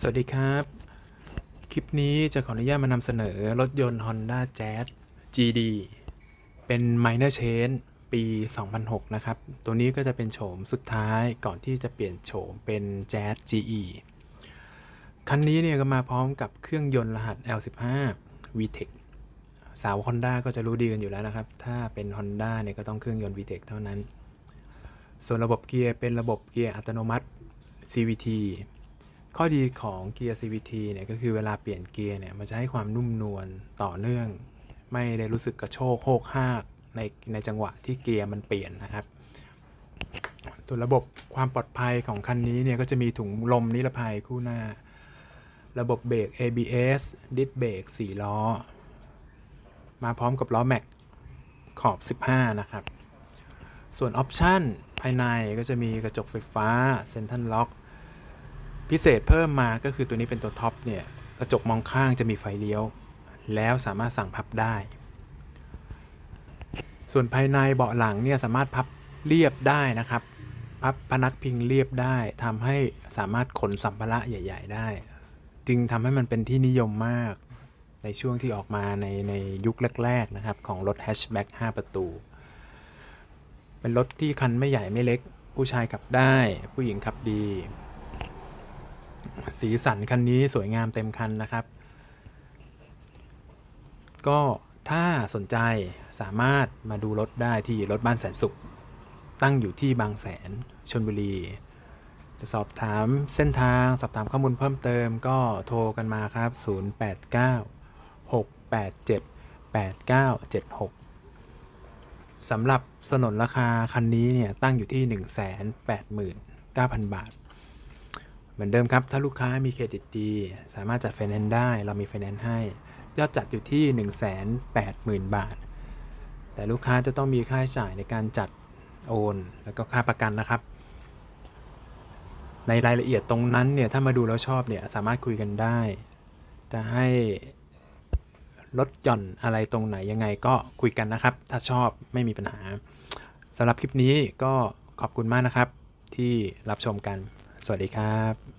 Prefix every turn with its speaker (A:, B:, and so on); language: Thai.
A: สวัสดีครับ คลิปนี้จะขออนุญาตมานำเสนอรถยนต์ Honda Jazz GD เป็น Minor Change ปี 2006 นะครับ ตัวนี้ก็จะเป็นโฉมสุดท้ายก่อนที่จะเปลี่ยนโฉมเป็น Jazz GE คันนี้เนี่ยก็มาพร้อมกับเครื่องยนต์รหัส L15 VTEC สาว Honda ก็จะรู้ดีกันอยู่แล้วนะครับ ถ้าเป็น Honda เนี่ยก็ต้องเครื่องยนต์ VTEC เท่านั้น ส่วนระบบเกียร์เป็นระบบเกียร์อัตโนมัติ CVT ข้อดีของเกียร์ CVT เนี่ยก็คือเวลาเปลี่ยนเกียร์เนี่ยมันจะให้ความนุ่มนวลต่อเนื่อง ไม่ได้รู้สึกกระโชกโคกหากในในจังหวะที่เกียร์มันเปลี่ยนนะครับส่วนระบบความปลอดภัยของคันนี้เนี่ยก็จะมีถุงลมนิรภัยคู่หน้า ระบบเบรก ABS ดิสเบรก4ล้อ มาพร้อมกับล้อแม็กขอบ 15 นะครับ ส่วนออปชันภายในก็จะมีกระจกไฟฟ้าเซ็นทรัลล็อก พิเศษเพิ่มมาก็คือตัวนี้เป็นตัวท็อปเนี่ยกระจกมองข้างจะมีไฟเลี้ยว แล้วสามารถสั่งพับได้ ส่วนภายในเบาะหลังเนี่ยสามารถพับเรียบได้นะครับ พับพนักพิงเรียบได้ทำให้สามารถขนสัมภาระใหญ่ ๆ ได้ จึงทำให้มันเป็นที่นิยมมากในช่วงที่ออกมาในในยุคแรก ๆ นะครับ ของรถแฮชแบ็ก5 ประตู เป็นรถที่คันไม่ใหญ่ไม่เล็ก ผู้ชายขับได้ ผู้หญิงขับดี สีสันคันนี้สวยงามเต็มคันนะครับ ก็ถ้าสนใจสามารถมาดูรถได้ที่รถบ้านแสนสุข ตั้งอยู่ที่บางแสนชนบุรี จะสอบถามเส้นทางสอบถามข้อมูลเพิ่มเติมก็โทรกันมาครับ 089 687 8976สำหรับสนนราคาคันนี้เนี่ยตั้งอยู่ที่ 189,000 บาท เหมือนเดิมครับ ถ้าลูกค้ามีเครดิตดี สามารถจัดไฟแนนซ์ได้ เรามีไฟแนนซ์ให้ ยอดจัดอยู่ที่ 180,000 บาท แต่ลูกค้าจะต้องมีค่าใช้จ่ายในการจัดโอน แล้วก็ค่าประกันนะครับ ในรายละเอียดตรงนั้นเนี่ย ถ้ามาดูแล้วชอบเนี่ย สามารถคุยกันได้ จะให้ลดหย่อนอะไรตรงไหนยังไงก็คุยกันนะครับ ถ้าชอบไม่มีปัญหาสำหรับคลิปนี้ก็ขอบคุณมากนะครับที่รับชมกัน สวัสดีครับ